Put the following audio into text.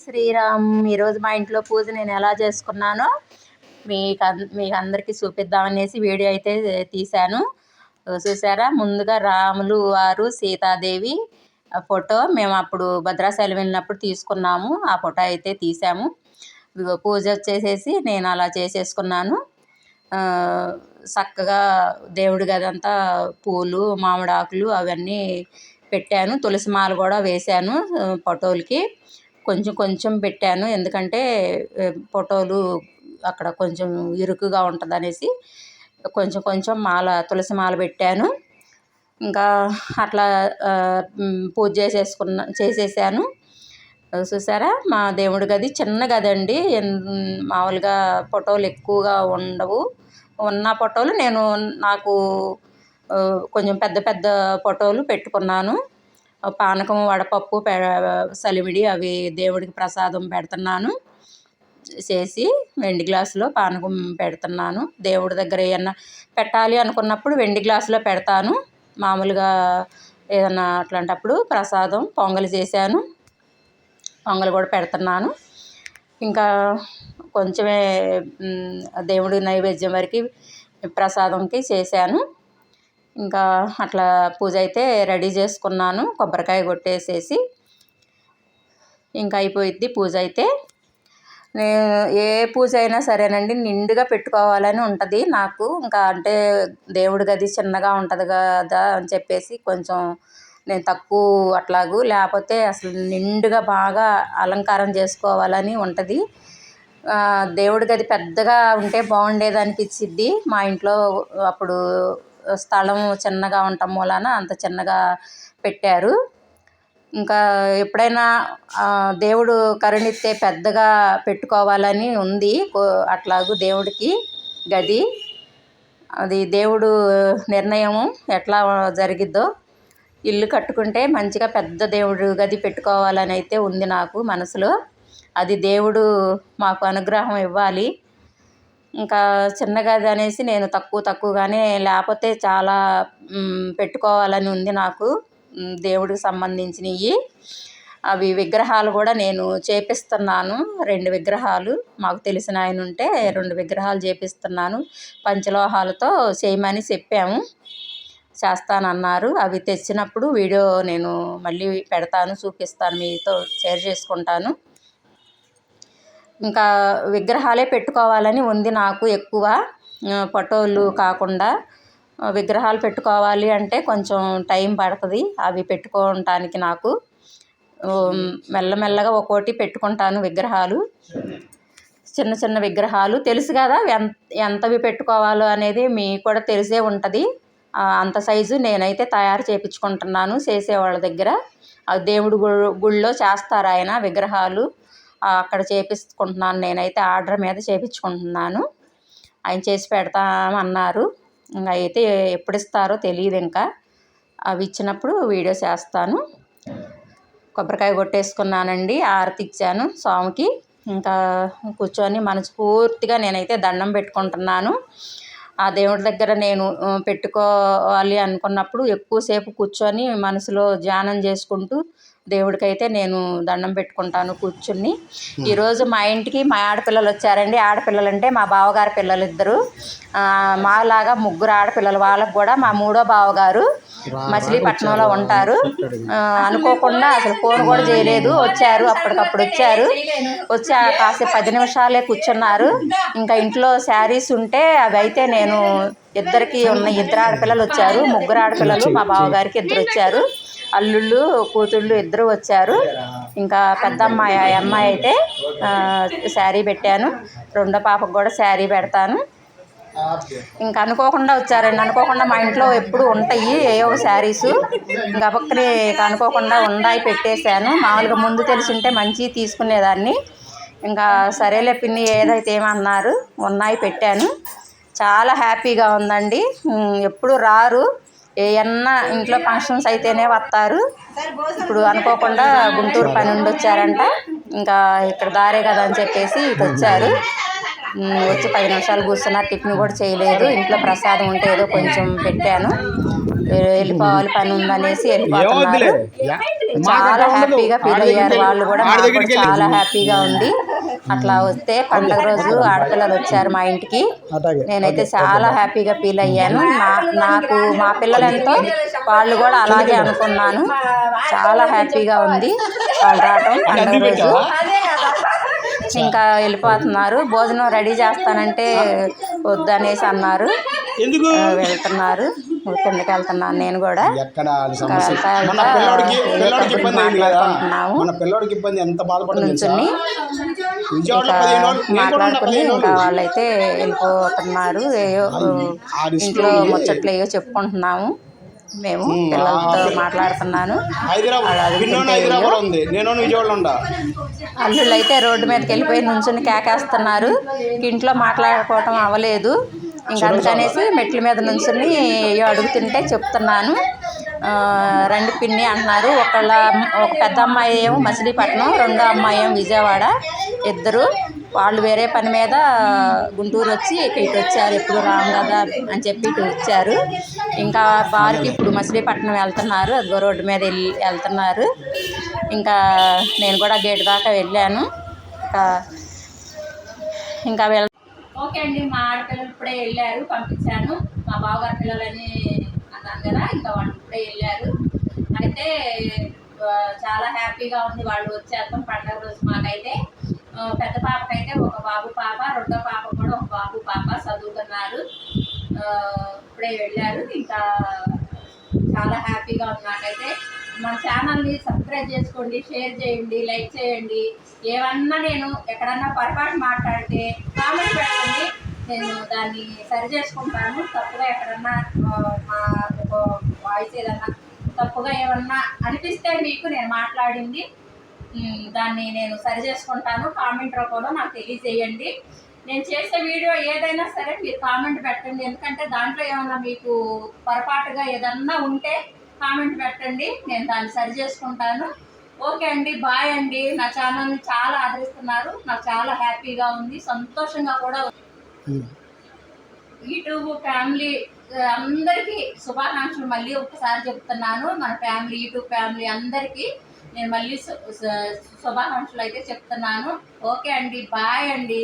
శ్రీరామ్ ఈరోజు మా ఇంట్లో పూజ నేను ఎలా చేసుకున్నానో మీకు మీకు అందరికీ చూపిద్దామనేసి వీడియో అయితే తీశాను. చూసారా ముందుగా రాములు వారు సీతాదేవి ఫోటో మేము అప్పుడు భద్రాచలం వెళ్ళినప్పుడు తీసుకున్నాము. ఆ ఫోటో అయితే తీసాము పూజ వచ్చేసేసి నేను అలా చేసేసుకున్నాను. చక్కగా దేవుడి గదంతా పూలు మామిడాకులు అవన్నీ పెట్టాను. తులసి మాల కూడా వేశాను ఫోటోలకి. కొంచెం కొంచెం పెట్టాను. ఎందుకంటే ఫోటోలు అక్కడ కొంచెం ఇరుకుగా ఉంటుంది అనేసి కొంచెం కొంచెం మాల తులసి మాల పెట్టాను. ఇంకా అట్లా పూజ చేసేసుకున్న చేసేసాను. చూసారా? మా దేవుడి గది చిన్న గది అండి మామూలుగా ఫోటోలు ఎక్కువగా ఉండవు. ఉన్న ఫోటోలు నేను నాకు కొంచెం పెద్ద పెద్ద ఫోటోలు పెట్టుకున్నాను. పానకం వడపప్పు సలివిడి అవి దేవుడికి ప్రసాదం పెడుతున్నాను. చేసి వెండి గ్లాసులో పానకం పెడుతున్నాను. దేవుడి దగ్గర ఏమన్నా పెట్టాలి అనుకున్నప్పుడు వెండి గ్లాసులో పెడతాను. మామూలుగా ఏదన్నా అట్లాంటప్పుడు ప్రసాదం పొంగలి చేశాను. పొంగలి కూడా పెడుతున్నాను. ఇంకా కొంచెమే దేవుడి నైవేద్యం వరకు ప్రసాదంకి చేశాను. ఇంకా అట్లా పూజ అయితే రెడీ చేసుకున్నాను. కొబ్బరికాయ కొట్టేసేసి ఇంకా అయిపోయిద్ది పూజ అయితే. నేను ఏ పూజ అయినా సరేనండి నిండుగా పెట్టుకోవాలని ఉంటుంది నాకు. ఇంకా అంటే దేవుడి గది చిన్నగా ఉంటుంది కదా అని చెప్పేసి కొంచెం నేను తక్కువ అట్లాగూ. లేకపోతే అసలు నిండుగా బాగా అలంకారం చేసుకోవాలని ఉంటుంది. దేవుడి గది పెద్దగా ఉంటే బాగుండేది అనిపించిద్ది మా ఇంట్లో అప్పుడు స్థలం చిన్నగా ఉండటం మూలాన అంత చిన్నగా పెట్టారు. ఇంకా ఎప్పుడైనా దేవుడు కరుణిస్తే పెద్దగా పెట్టుకోవాలని ఉంది. అట్లాగూ దేవుడికి గది. అది దేవుడు నిర్ణయం ఎట్లా జరిగిద్దో. ఇల్లు కట్టుకుంటే మంచిగా పెద్ద దేవుడు గది పెట్టుకోవాలని అయితే ఉంది నాకు మనసులో. అది దేవుడు మాకు అనుగ్రహం ఇవ్వాలి. ఇంకా చిన్న గది అనేసి నేను తక్కువ తక్కువగానే లేకపోతే చాలా పెట్టుకోవాలని ఉంది నాకు దేవుడికి సంబంధించినవి అవి విగ్రహాలు కూడా నేను చేపిస్తున్నాను రెండు విగ్రహాలు. మాకు తెలిసిన ఆయన ఉంటే రెండు విగ్రహాలు చేపిస్తున్నాను. పంచలోహాలతో చేయమని చెప్పాము. చేస్తానన్నారు. అవి తెచ్చినప్పుడు వీడియో నేను మళ్ళీ పెడతాను చూపిస్తాను మీతో షేర్ చేసుకుంటాను. ఇంకా విగ్రహాలే పెట్టుకోవాలని ఉంది నాకు ఎక్కువ. ఫోటోలు కాకుండా విగ్రహాలు పెట్టుకోవాలి అంటే కొంచెం టైం పడుతుంది. అవి పెట్టుకోవటానికి నాకు మెల్లమెల్లగా ఒక్కోటి పెట్టుకుంటాను విగ్రహాలు. చిన్న చిన్న విగ్రహాలు. తెలుసు కదా ఎంత ఎంతవి పెట్టుకోవాలో అనేది మీకు కూడా తెలిసే ఉంటుంది. అంత సైజు నేనైతే తయారు చేయించుకుంటున్నాను చేసేవాళ్ళ దగ్గర. దేవుడు గుళ్ళో చేస్తారు ఆయన విగ్రహాలు. అక్కడ చేపించుకుంటున్నాను నేనైతే ఆర్డర్ మీద చేయించుకుంటున్నాను ఆయన చేసి పెడతామన్నారు. అయితే ఎప్పుడు ఇస్తారో తెలియదు ఇంకా. అవి ఇచ్చినప్పుడు వీడియో చేస్తాను. కొబ్బరికాయ కొట్టేసుకున్నానండి ఆరతి ఇచ్చాను స్వామికి. ఇంకా కూర్చొని మనస్ఫూర్తిగా నేనైతే దండం పెట్టుకుంటున్నాను. ఆ దేవుడి దగ్గర నేను పెట్టుకోవాలి అనుకున్నప్పుడు ఎక్కువసేపు కూర్చొని మనసులో ధ్యానం చేసుకుంటూ దేవుడికైతే నేను దండం పెట్టుకుంటాను కూర్చుని. ఈరోజు మా ఇంటికి మా ఆడపిల్లలు వచ్చారండి. ఆడపిల్లలు అంటే మా బావగారి పిల్లలు ఇద్దరు మాలాగా ముగ్గురు ఆడపిల్లలు వాళ్ళకు కూడా మా మూడో బావగారు మచిలీపట్నంలో ఉంటారు. అనుకోకుండా అసలు ఫోన్ కూడా చేయలేదు. వచ్చారు అప్పటికప్పుడు వచ్చారు. వచ్చి కాసేపు పది నిమిషాలే కూర్చున్నారు. ఇంకా ఇంట్లో శారీస్ ఉంటే అవి అయితే నేను ఇద్దరికి ఉన్న ఇద్దరు ఆడపిల్లలు వచ్చారు. ముగ్గురు ఆడపిల్లలు మా బావగారికి ఇద్దరు వచ్చారు. అల్లుళ్ళు కూతుళ్ళు ఇద్దరు వచ్చారు. ఇంకా పెద్ద అమ్మాయి అమ్మాయి అయితే శారీ పెట్టాను. రెండో పాపకు కూడా శారీ పెడతాను. ఇంకా అనుకోకుండా వచ్చారండి. అనుకోకుండా మా ఇంట్లో ఎప్పుడు ఉంటాయి ఏవో శారీస్. ఇంకా పక్కనే అనుకోకుండా ఉండాయి పెట్టేశాను. మామూలుగా ముందు తెలిసింటే మంచి తీసుకునేదాన్ని. ఇంకా సరేలే పిన్ని ఏదైతే ఏమన్నారు ఉన్నాయి పెట్టాను. చాలా హ్యాపీగా ఉందండి. ఎప్పుడు రారు. ఏమన్నా ఇంట్లో ఫంక్షన్స్ అయితేనే వస్తారు ఇప్పుడు అనుకోకుండా గుంటూరు పని ఉండి వచ్చారంట ఇంకా ఇక్కడ దారే కదా అని చెప్పేసి ఇటు వచ్చారు వచ్చి పది నిమిషాలు కూర్చున్నారు. టిఫిన్ కూడా చేయలేదు. ఇంట్లో ప్రసాదం ఉంటే ఏదో కొంచెం పెట్టాను. వెళ్ళిపోవాలి పని ఉందనేసి వెళ్ళిపోతున్నారు. చాలా. హ్యాపీగా ఫీల్ అయ్యారు వాళ్ళు కూడా. చాలా హ్యాపీగా ఉంది. అట్లా వస్తే పండగ రోజు ఆడపిల్లలు వచ్చారు మా ఇంటికి. నేనైతే చాలా హ్యాపీగా ఫీల్ అయ్యాను. నాకు మా పిల్లలెంతో వాళ్ళు కూడా అలాగే అనుకున్నాను. చాలా హ్యాపీగా ఉంది వాళ్ళు రావటం పండగ రోజు. ఇంకా వెళ్ళిపోతున్నారు. భోజనం రెడీ చేస్తానంటే వద్దనేసి అన్నారు. వెళ్తున్నారు. కిందకి వెళ్తున్నాను నేను కూడా? నుంచుని మాట్లాడుకుని ఇంకా వాళ్ళైతే వెళ్ళిపోతున్నారు ఏయో ఇంట్లో. ముచ్చట్లు ఏయో చెప్పుకుంటున్నాము. మేము పిల్లలతో మాట్లాడుతున్నాను. అల్లుళ్ళు అయితే రోడ్డు మీదకి వెళ్ళిపోయి నుంచుని కేకేస్తున్నారు. ఇంట్లో మాట్లాడుకోవటం అవ్వలేదు. ఇంకా అందుకనేసి మెట్ల మీద నుంచుని అడుగుతుంటే చెప్తున్నాను. రెండు పిన్ని అంటున్నారు. ఒకళ్ళ ఒక పెద్ద అమ్మాయి ఏమో మచిలీపట్నం రెండో అమ్మాయి ఏమో విజయవాడ. ఇద్దరు వాళ్ళు వేరే పని మీద గుంటూరు వచ్చి ఇక్కడికి ఇటు వచ్చారు. ఎప్పుడు రాము కదా అని చెప్పి ఇటు వచ్చారు. ఇంకా బార్కి ఇప్పుడు మచిలీపట్నం వెళ్తున్నారు. అదిగో రోడ్డు మీద వెళ్ళి వెళ్తున్నారు. ఇంకా నేను కూడా గేట్ దాకా వెళ్ళాను. ఇంకా ఇంకా వెళ్ ఓకే అండి మా ఆడపిల్లలు ఇప్పుడే వెళ్ళారు పంపించాను. మా బావగారి పిల్లలని అన్నాను కదా ఇంకా వాళ్ళు ఇప్పుడే వెళ్ళారు. అయితే చాలా హ్యాపీగా ఉంది వాళ్ళు వచ్చేద్దాం పండగ రోజు మాకైతే. పెద్ద పాపకైతే ఒక బాబు పాప రెండో పాప కూడా ఒక బాబు పాప చదువుతున్నారు. ఇప్పుడే వెళ్ళారు. ఇంకా చాలా హ్యాపీగా ఉంది నాకైతే మా ఛానల్ని సబ్స్క్రైబ్ చేసుకోండి షేర్ చేయండి లైక్ చేయండి. ఏమన్నా నేను ఎక్కడన్నా పొరపాటు మాట్లాడితే కామెంట్ పెట్టండి. నేను దాన్ని సరి చేసుకుంటాను. తప్పుగా ఎక్కడన్నా మా వాయిస్ ఏదన్నా తప్పుగా ఏమన్నా అనిపిస్తే మీకు నేను మాట్లాడింది దాన్ని నేను సరి చేసుకుంటాను. కామెంట్ రూపంలో నాకు తెలియజేయండి. నేను చేసే వీడియో ఏదైనా సరే మీరు కామెంట్ పెట్టండి. ఎందుకంటే దాంట్లో ఏమైనా మీకు పొరపాటుగా ఏదన్నా ఉంటే కామెంట్ పెట్టండి నేను దాన్ని సరి చేసుకుంటాను. ఓకే అండి బాయ్ అండి. నా ఛానల్ని చాలా ఆదరిస్తున్నారు. నాకు చాలా హ్యాపీగా ఉంది సంతోషంగా కూడా. యూట్యూబ్ ఫ్యామిలీ అందరికీ శుభాకాంక్షలు మళ్ళీ ఒకసారి చెప్తున్నాను. మన ఫ్యామిలీ యూట్యూబ్ ఫ్యామిలీ అందరికీ నేను మళ్ళీ శుభాకాంక్షలు అయితే చెప్తున్నాను. ఓకే అండి బాయ్ అండి.